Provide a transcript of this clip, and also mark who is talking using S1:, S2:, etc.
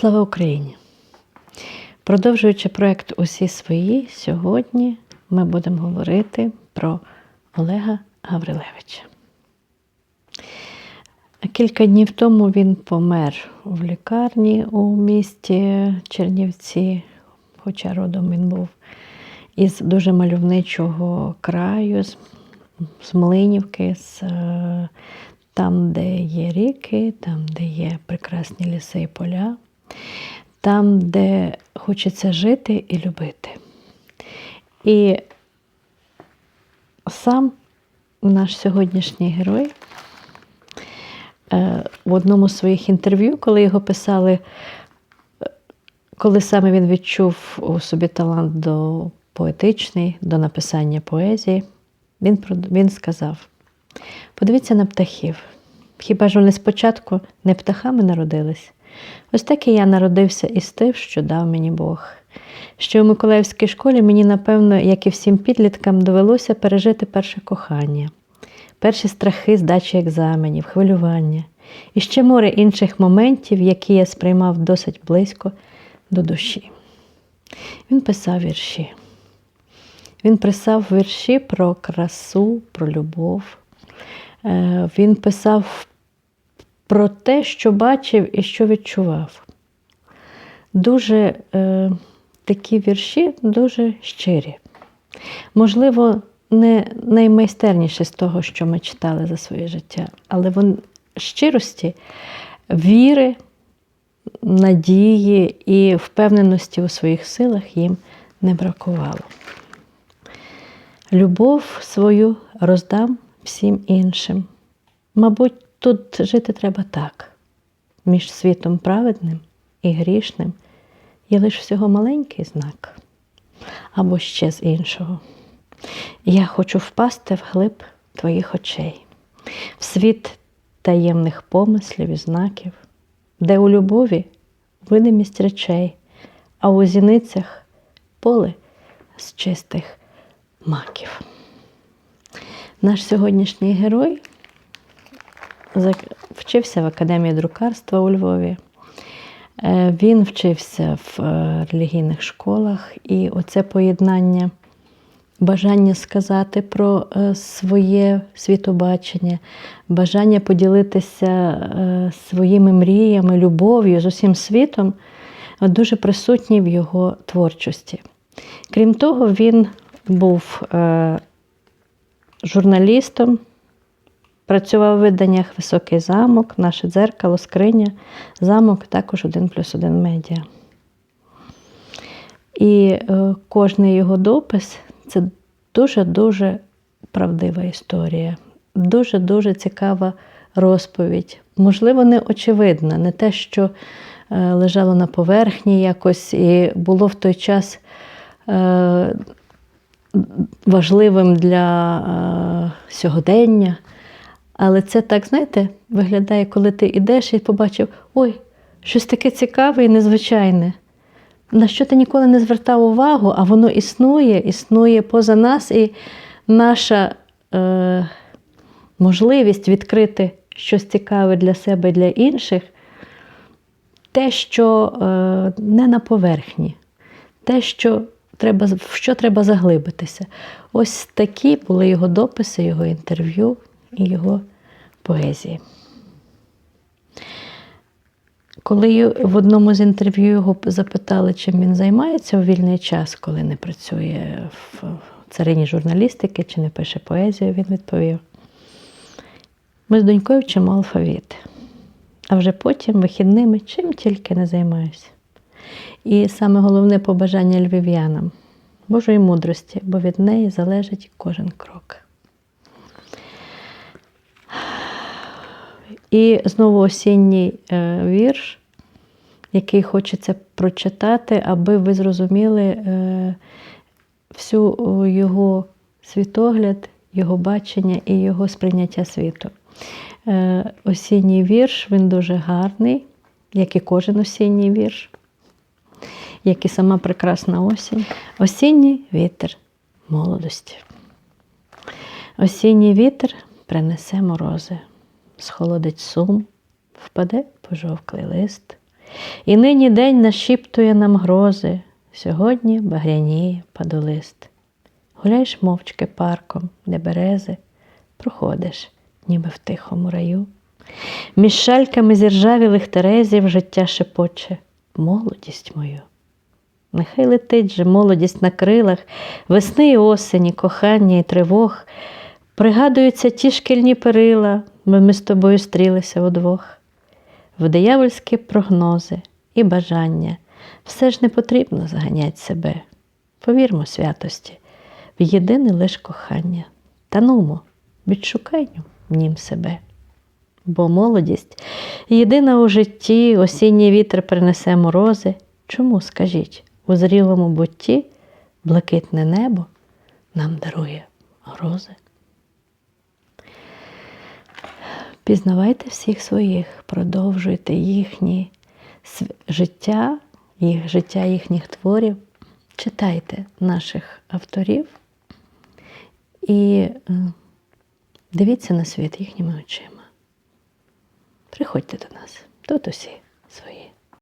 S1: Слава Україні! Продовжуючи проект Усі свої, сьогодні ми будемо говорити про Олега Гаврилевича. Кілька днів тому він помер в лікарні у місті Чернівці, хоча родом він був із дуже мальовничого краю, з, Млинівки, з, е, там, де є ріки, там, де є прекрасні ліси і поля, там, де хочеться жити і любити. І сам наш сьогоднішній герой е, в одному з своїх інтерв'ю, коли його писали, е, коли саме він відчув у собі талант до поетичний, до написання поезії, він, він сказав: подивіться на птахів. Хіба ж вони спочатку не птахами народились? Ось так і я народився із тим, що дав мені Бог. Ще у Миколаївській школі мені, напевно, як і всім підліткам, довелося пережити перше кохання, перші страхи здачі екзаменів, хвилювання і ще море інших моментів, які я сприймав досить близько до душі. Він писав вірші. Він писав вірші про красу, про любов. Е, Він писав про те, що бачив і що відчував. Дуже е, такі вірші дуже щирі. Можливо, не наймайстерніші з того, що ми читали за своє життя, але вон, щирості, віри, надії і впевненості у своїх силах їм не бракувало. Любов свою роздам всім іншим. Мабуть, тут жити треба так. Між світом праведним і грішним є лише всього маленький знак або ще з іншого. Я хочу впасти в глиб твоїх очей, в світ таємних помислів і знаків, де у любові видимість речей, а у зіницях поле з чистих маків. Наш сьогоднішній герой вчився в Академії друкарства у Львові. Е, Він вчився в е, релігійних школах, і оце поєднання бажання сказати про е, своє світобачення, бажання поділитися своїми мріями, любов'ю з усім світом дуже присутні в його творчості. Крім того, він був журналістом, працював у виданнях Високий замок, наше дзеркало, скриня, замок, також один плюс один медіа. І е, кожний його допис це дуже-дуже правдива історія, дуже-дуже цікава розповідь. Можливо, не очевидна, не те, що е, лежало на поверхні якось і було в той час е, важливим для сьогодення. Але це так, знаєте, виглядає, коли ти йдеш і побачив, ой, щось таке цікаве і незвичайне, на що ти ніколи не звертав увагу, а воно існує, існує поза нас, і наша е, можливість відкрити щось цікаве для себе і для інших, те, що е, не на поверхні, те, що треба, в що треба заглибитися. Ось такі були його дописи, його інтерв'ю і його поезії. Коли в одному з інтерв'ю його запитали, чим він займається у вільний час, коли не працює в царині журналістики чи не пише поезію, він відповів: ми з донькою вчимо алфавіт, а вже потім вихідними чим тільки не займаюся. І саме головне побажання львів'янам Божої мудрості, бо від неї залежить кожен крок. І знову осінній е, вірш, який хочеться прочитати, аби ви зрозуміли е, всю його світогляд, його бачення і його сприйняття світу. Е, осінній вірш, він дуже гарний, як і кожен осінній вірш, як і сама прекрасна осінь. Осінній вітер молодості. Осінній вітер принесе морози, схолодить сум, впаде пожовклий лист, І нині день нашіптує нам грози, сьогодні багряніє падолист. Гуляєш мовчки парком, де берези, проходиш, ніби в тихому раю. Між шальками зіржавілих терезів життя шепоче молодість мою. Нехай летить же молодість на крилах, весни і осені, кохання і тривог. Пригадуються ті шкільні перила, бо ми з тобою стрілися удвох. В диявольські прогнози і бажання все ж не потрібно заганять себе. Повірмо святості, в єдине лиш кохання. Та нумо, відшукайню в нім себе. Бо молодість єдина у житті, осінній вітер принесе морози. Чому, скажіть, у зрілому бутті блакитне небо нам дарує грози? Пізнавайте всіх своїх, продовжуйте їхні життя, їх життя їхніх творів, читайте наших авторів і е, дивіться на світ їхніми очима. Приходьте до нас, тут усі свої.